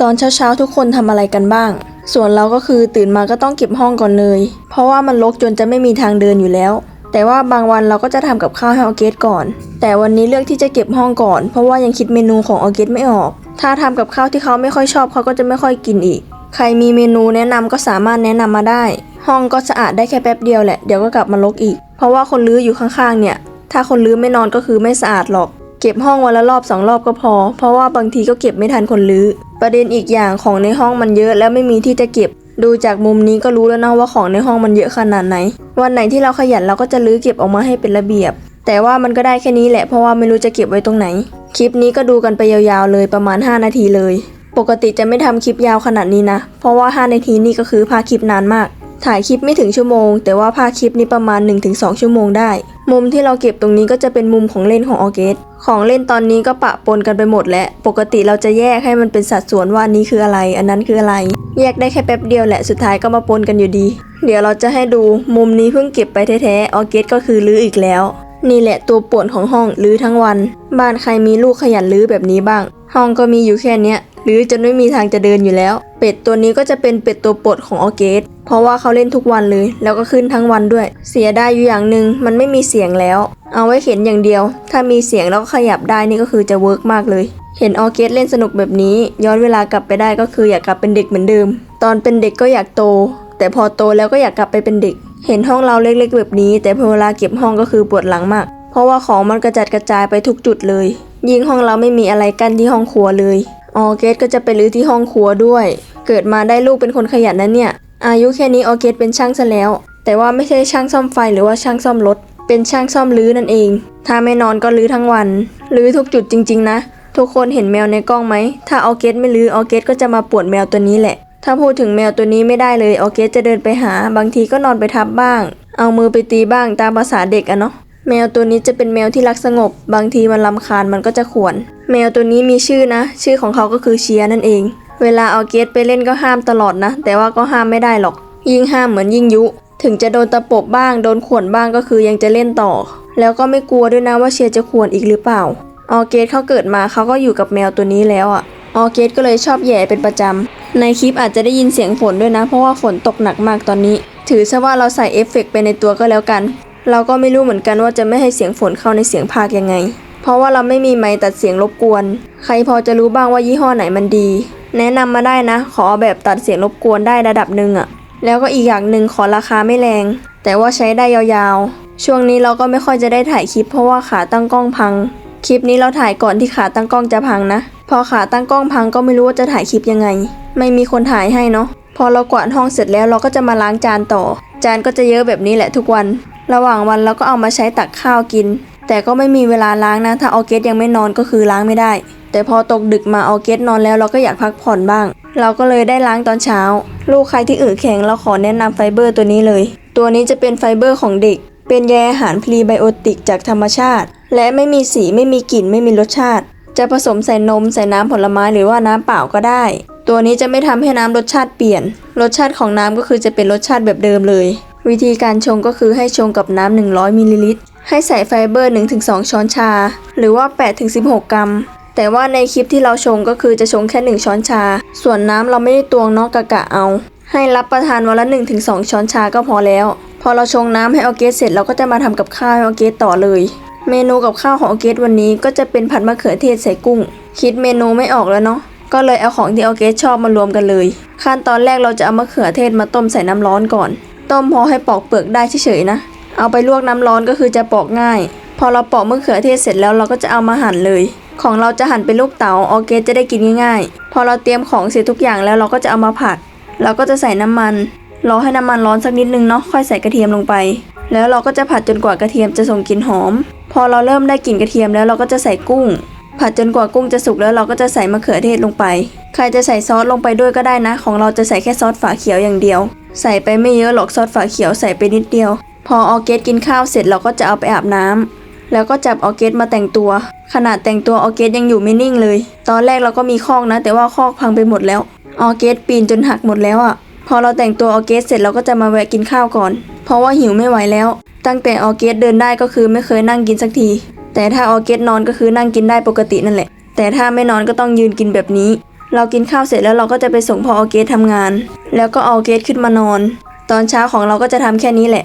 ตอนเช้าๆ ทุกคนทำอะไรกันบ้าง ส่วนเราก็คือตื่นมาก็ต้องเก็บห้องก่อนเลย เพราะว่ามันรกจนจะไม่มีทางเดินอยู่แล้ว แต่ว่าบางวันเราก็จะทำกับข้าวให้ออเกสก่อน แต่วันนี้เลือกที่จะเก็บห้องก่อน เพราะว่ายังคิดเมนูของออเกสไม่ออก ถ้าทำกับข้าวที่เขาไม่ค่อยชอบเขาก็จะไม่ค่อยกินอีก ใครมีเมนูแนะนำก็สามารถแนะนำมาได้ ห้องก็สะอาดได้แค่แป๊บเดียวแหละ เดี๋ยวก็กลับมารกอีก เพราะว่าคนรื้ออยู่ข้างๆ เนี่ย ถ้าคนรื้อไม่นอนก็คือไม่สะอาดหรอก เก็บห้องวันละรอบสองรอบก็พอ เพราะว่าบางทีก็เก็บไม่ทันคนรื้อ ประเด็นอีกอย่างของในห้องมันเยอะแล้วไม่มีที่จะเก็บ ดูจากมุมนี้ก็รู้แล้วนะว่าของในห้องมันเยอะขนาดไหน วันไหนที่เราขยันเราก็จะรื้อเก็บออกมาให้เป็นระเบียบ แต่ว่ามันก็ได้แค่นี้แหละเพราะว่าไม่รู้จะเก็บไว้ตรงไหน คลิปนี้ก็ดูกันไปยาวๆเลยประมาณ 5 นาทีเลย ปกติจะไม่ทำคลิปยาวขนาดนี้นะ เพราะว่า 5 นาทีนี่ก็คือพาคลิปนานมากถ่ายคลิปไม่ถึงชั่วโมง แต่ว่าพาคลิปนี้ประมาณ 1-2 ชั่วโมงได้ มุมที่เราเก็บตรงนี้ก็จะเป็นมุมของเล่นของออเกส ของเล่นตอนนี้ก็ปะปนกันไปหมดแล้วปกติเราจะแยกให้มันเป็นสัดส่วนว่านี้คืออะไร อันนั้นคืออะไร แยกได้แค่แป๊บเดียวแหละสุดท้ายก็มาปนกันอยู่ดี เดี๋ยวเราจะให้ดูมุมนี้เพิ่งเก็บไปแท้ๆออเกสก็คือลื้ออีกแล้ว นี่แหละตัวป่วนของห้องลื้อทั้งวัน บ้านใครมีลูกขยันลื้อแบบนี้บ้าง ห้องก็มีอยู่แค่เนี้ยลื้อจนไม่มีทางจะเดินอยู่แล้ว เป็ดตัวนี้ก็จะเป็นเป็ดตัวโปรดของออเกสเพราะว่าเขาเล่นทุกวันเลย แล้วก็ขึ้นทั้งวันด้วย เสียได้อยู่อย่างหนึ่งมันไม่มีเสียงแล้ว เอาไว้เห็นอย่างเดียว ถ้ามีเสียงแล้วก็ขยับได้นี่ก็คือจะเวิร์กมากเลย เห็นออเกสเล่นสนุกแบบนี้ ย้อนเวลากลับไปได้ก็คืออยากกลับเป็นเด็กเหมือนเดิม ตอนเป็นเด็กก็อยากโต แต่พอโตแล้วก็อยากกลับไปเป็นเด็ก เห็นห้องเราเล็กๆแบบนี้ แต่พอเวลาเก็บห้องก็คือปวดหลังมาก เพราะว่าของมันกระจัดกระจายไปทุกจุดเลย ยิ่งห้องเราไม่มีอะไรกั้นที่ห้องครัวเลย ออเกสก็จะไปรื้อที่ห้องครัวด้วย เกิดมาได้ลูกเป็นคนขยันนะเนี่ย อายุแค่นี้ออเกสเป็นช่างซะแล้ว แต่ว่าไม่ใช่ช่างซ่อมไฟหรือว่าช่างซ่อมรถ เป็นช่างซ่อมรื้อนั่นเอง ถ้าไม่นอนก็รื้อทั้งวัน รื้อทุกจุดจริง ๆ นะ ทุกคนเห็นแมวในกล้องไหม ถ้าออเกสไม่รื้อออเกสก็จะมาปวดแมวตัวนี้แหละ ถ้าพูดถึงแมวตัวนี้ไม่ได้เลยออเกสจะเดินไปหา บางทีก็นอนไปทับบ้าง เอามือไปตีบ้างตามภาษาเด็กอะเนาะ แมวตัวนี้จะเป็นแมวที่รักสงบ บางทีมันลำคาญมันก็จะขวน แมวตัวนี้มีชื่อนะ ชื่อของเขาก็คือเชียร์นั่นเอง เวลาเอาเกสไปเล่นก็ห้ามตลอดนะ แต่ว่าก็ห้ามไม่ได้หรอก ยิ่งห้ามเหมือนยิ่งยุ ถึงจะโดนตะปบบ้าง โดนข่วนบ้างก็คือยังจะเล่นต่อ แล้วก็ไม่กลัวด้วยนะว่าเชียร์จะข่วนอีกหรือเปล่า ออเกสเขาเกิดมาเขาก็อยู่กับแมวตัวนี้แล้วอะ่ะ ออเกสก็เลยชอบแย่เป็นประจำ ในคลิปอาจจะได้ยินเสียงฝนด้วยนะ เพราะว่าฝนตกหนักมากตอนนี้ ถือซะว่าเราใส่เอฟเฟกต์ไปในตัวก็แล้วกัน เราก็ไม่รู้เหมือนกันว่าจะไม่ให้เสียงฝนเข้าในเสียงพากย์ยังไง เพราะว่าเราไม่มีไมค์ตัดเสียงรบกวน ใครพอจะรู้บ้างว่ายี่ห้อไหนมันดี แนะนำมาได้นะ ขอแบบตัดเสียงรบกวนได้ระดับหนึ่งอะแล้วก็อีกอย่างหนึ่งขอราคาไม่แรง แต่ว่าใช้ได้ยาวๆ ช่วงนี้เราก็ไม่ค่อยจะได้ถ่ายคลิปเพราะว่าขาตั้งกล้องพัง คลิปนี้เราถ่ายก่อนที่ขาตั้งกล้องจะพังนะ พอขาตั้งกล้องพังก็ไม่รู้ว่าจะถ่ายคลิปยังไง ไม่มีคนถ่ายให้เนาะ พอเรากวาดห้องเสร็จแล้วเราก็จะมาล้างจานต่อ จานก็จะเยอะแบบนี้แหละทุกวัน ระหว่างวันเราก็เอามาใช้ตักข้าวกิน แต่ก็ไม่มีเวลาล้างนะ ถ้าออเกสยังไม่นอนก็คือล้างไม่ได้ แต่พอตกดึกมาออเกสนอนแล้วเราก็อยากพักผ่อนบ้าง เราก็เลยได้ล้างตอนเช้า ลูกใครที่อืดแข็งเราขอแนะนำไฟเบอร์ตัวนี้เลย ตัวนี้จะเป็นไฟเบอร์ของเด็ก เป็นใยอาหารพรีไบโอติกจากธรรมชาติ และไม่มีสีไม่มีกลิ่นไม่มีรสชาติ จะผสมใส่นมใส่น้ำผลไม้หรือว่าน้ำเปล่าก็ได้ ตัวนี้จะไม่ทำให้น้ำรสชาติเปลี่ยน รสชาติของน้ำก็คือจะเป็นรสชาติแบบเดิมเลย วิธีการชงก็คือให้ชงกับน้ำ100มิลลิลิตร ให้ใส่ไฟเบอร์ 1-2 ช้อนชา หรือว่า 8-16 กรัม แต่ว่าในคลิปที่เราชงก็คือจะชงแค่ 1 ช้อนชา ส่วนน้ำเราไม่ได้ตวงเนอกกะกะเอา ให้รับประทานวันละ 1-2 ช้อนชาก็พอแล้ว พอเราชงน้ำให้ออเกสเสร็จเราก็จะมาทำกับข้าวให้ออเกสต่อเลย เมนูกับข้าวของออเกสวันนี้ก็จะเป็นผัดมะเขือเทศใส่กุ้ง คิดเมนูไม่ออกแล้วเนาะก็เลยเอาของที่ออเกสชอบมารวมกันเลย ขั้นตอนแรกเราจะเอามะเขือเทศมาต้มใส่น้ำร้อนก่อน ต้มพอให้ปอกเปลือกได้เฉยๆนะ เอาไปลวกน้ำร้อนก็คือจะปอกง่าย พอเราปอกมะเขือเทศเสร็จแล้วเราก็จะเอามาหั่นเลย ของเราจะหั่นเป็นลูกเต๋าออเกสจะได้กินง่ายๆ พอเราเตรียมของเสร็จทุกอย่างแล้วเราก็จะเอามาผัด เราก็จะใส่น้ำมัน รอให้น้ำมันร้อนสักนิดนึงเนาะค่อยใส่กระเทียมลงไป แล้วเราก็จะผัดจนกว่ากระเทียมจะส่งกลิ่นหอม พอเราเริ่มได้กลิ่นกระเทียมแล้วเราก็จะใส่กุ้ง ผัดจนกว่ากุ้งจะสุกแล้วเราก็จะใส่มะเขือเทศลงไป ใครจะใส่ซอสลงไปด้วยก็ได้นะ ของเราจะใส่แค่ซอสฝาเขียวอย่างเดียว ใส่ไปไม่เยอะหรอกซอสฝาเขียวใส่ไปนิดเดียว พอออเกสกินข้าวเสร็จเราก็จะเอาไปอาบน้ำแล้วก็จับออเกสมาแต่งตัว ขนาดแต่งตัวออเกสยังอยู่ไม่นิ่งเลย ตอนแรกเราก็มีคอกนะ แต่ว่าคอกพังไปหมดแล้วออเกสปีนจนหักหมดแล้วอะ่ะ พอเราแต่งตัวออเกสเสร็จเราก็จะมาแวะกินข้าวก่อน เพราะว่าหิวไม่ไหวแล้ว ตั้งแต่ออเกสเดินได้ก็คือไม่เคยนั่งกินสักที แต่ถ้าออเกสนอนก็คือนั่งกินได้ปกตินั่นแหละ แต่ถ้าไม่นอนก็ต้องยืนกินแบบนี้ เรากินข้าวเสร็จแล้วเราก็จะไปส่งพอออเกสทำงาน แล้วก็ออเกสขึ้นมานอน ตอนเช้าของเราก็จะทำแค่นี้แหละ